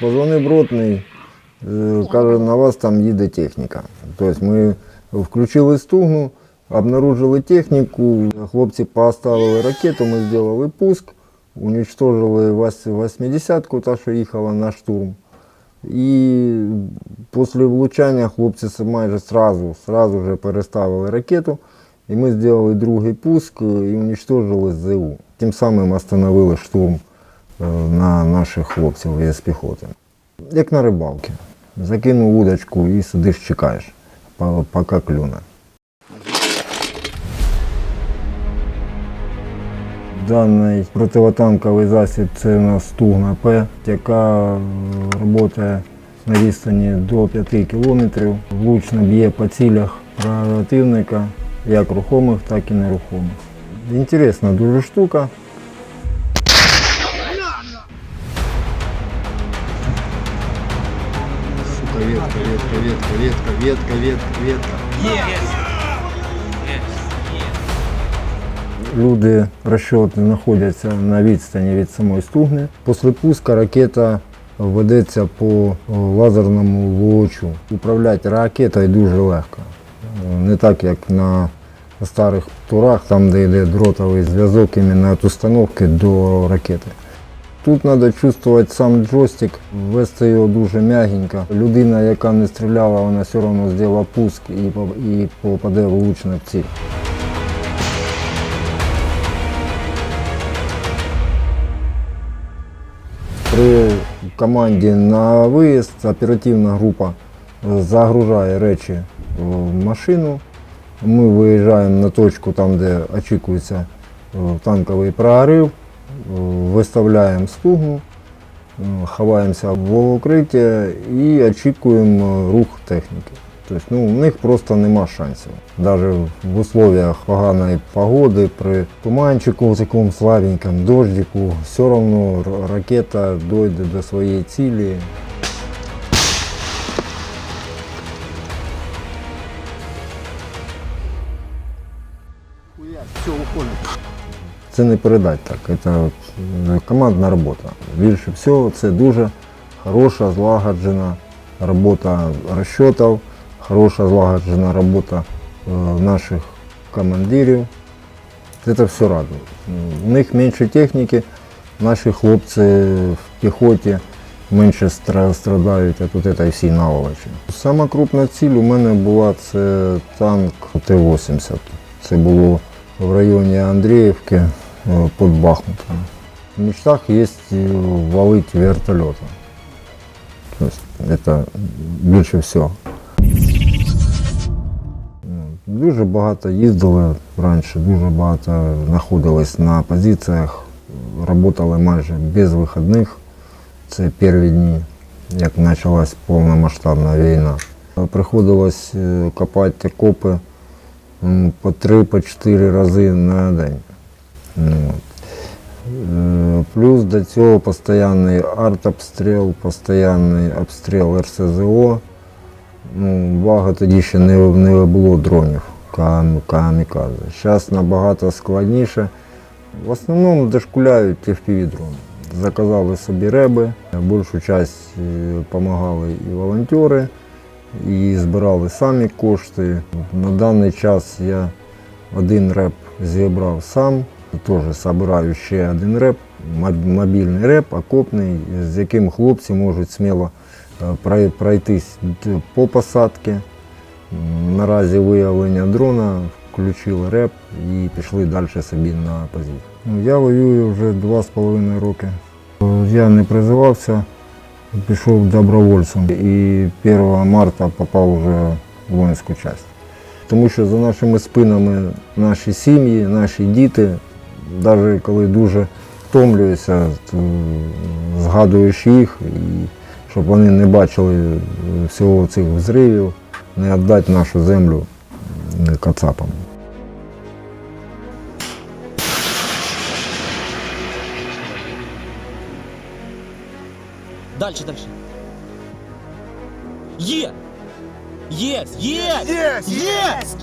Позвонив ротний, е, каже, на вас там їде техніка. Тобто ми включили стугну, обнаружили техніку, хлопці поставили ракету, ми зробили пуск, уничтожили вось- 80-ку, та, що їхала на штурм. І після влучання хлопці майже сразу, сразу вже переставили ракету, і ми зробили другий пуск е, і уничтожили ЗУ. Тим самим остановили штурм на наших хлопців із піхоти. Як на рибалці. Закинув удочку і сидиш, чекаєш, по- поки клюне. Даний противотанковий засіб це у нас Стугна П, яка працює на відстані до 5 кілометрів. Влучно б'є по цілях противника, як рухомих, так і нерухомих. Інтересна дуже штука. Ветка, ветка, ветка, ветка, ветка, ветка, ветка. Люди розчоти знаходяться на відстані від самої стугни. Після пуска ракета ведеться по лазерному лучу. Управляти ракетою дуже легко. Е, Не так, як на старих турах, там, де йде дротовий зв'язок іменно від установки до ракети. Тут треба чувствувати сам джойстик, вести його дуже м'ягенько. Людина, яка не стріляла, вона все одно зробила пуск і, попаде влучно в ціль. При команді на виїзд оперативна група е, загружає речі в машину. Ми виїжджаємо на точку, там, де очікується е, танковий прорив, виставляємо стугну, е, ховаємося в укриття і очікуємо рух техніки. Тобто, ну, у них просто нема шансів. Навіть в условиях поганої погоди, при туманчику такому слабенькому, дождику, все одно ракета дойде до своєї цілі. Все, уходим. Це не передати так. Це е, командна робота. Більше всього, це дуже хороша, злагоджена робота розчотів, хороша злагоджена робота е, наших командирів. Це все радує. У них менше техніки, наші хлопці в піхоті менше стра- страдають від цієї всієї наволочі. Сама ціль у мене була це танк Т-80. Це було в районі Андріївки е, під Бахмутом. В мечтах є валити вертольотом. Тобто це більше всього. Дуже багато їздили раніше, дуже багато знаходились на позиціях, працювали майже без вихідних. Це перші дні, як почалась повномасштабна війна. Приходилось е, копати окопи м, по три, по чотири рази на день. Ну, от. Е, Плюс до цього постійний артобстріл, постійний обстріл РСЗО. Ну, благо тоді ще не, не було дронів кам- камікадзе. Зараз набагато складніше. В основному дошкуляють fpv дрони. Заказали собі реби, більшу частину допомагали і волонтери, і збирали самі кошти. На даний час я один реп зібрав сам, теж збираю ще один реп, мобільний реп, окопний, з яким хлопці можуть сміло е, пройтись по посадці. Наразі виявлення дрона, включили реп і пішли далі собі на позицію. Ну, Я воюю вже два з половиною роки. Е, Я не призивався, пішов добровольцем і 1 марта попав вже в воїнську частину. Тому що за нашими спинами наші сім'ї, наші діти, навіть коли дуже втомлююся, то згадуєш їх, і щоб вони не бачили всього цих взривів, не віддати нашу землю е, кацапам. Дальше, дальше. Є! Єсть! Єсть! Єсть! Єсть!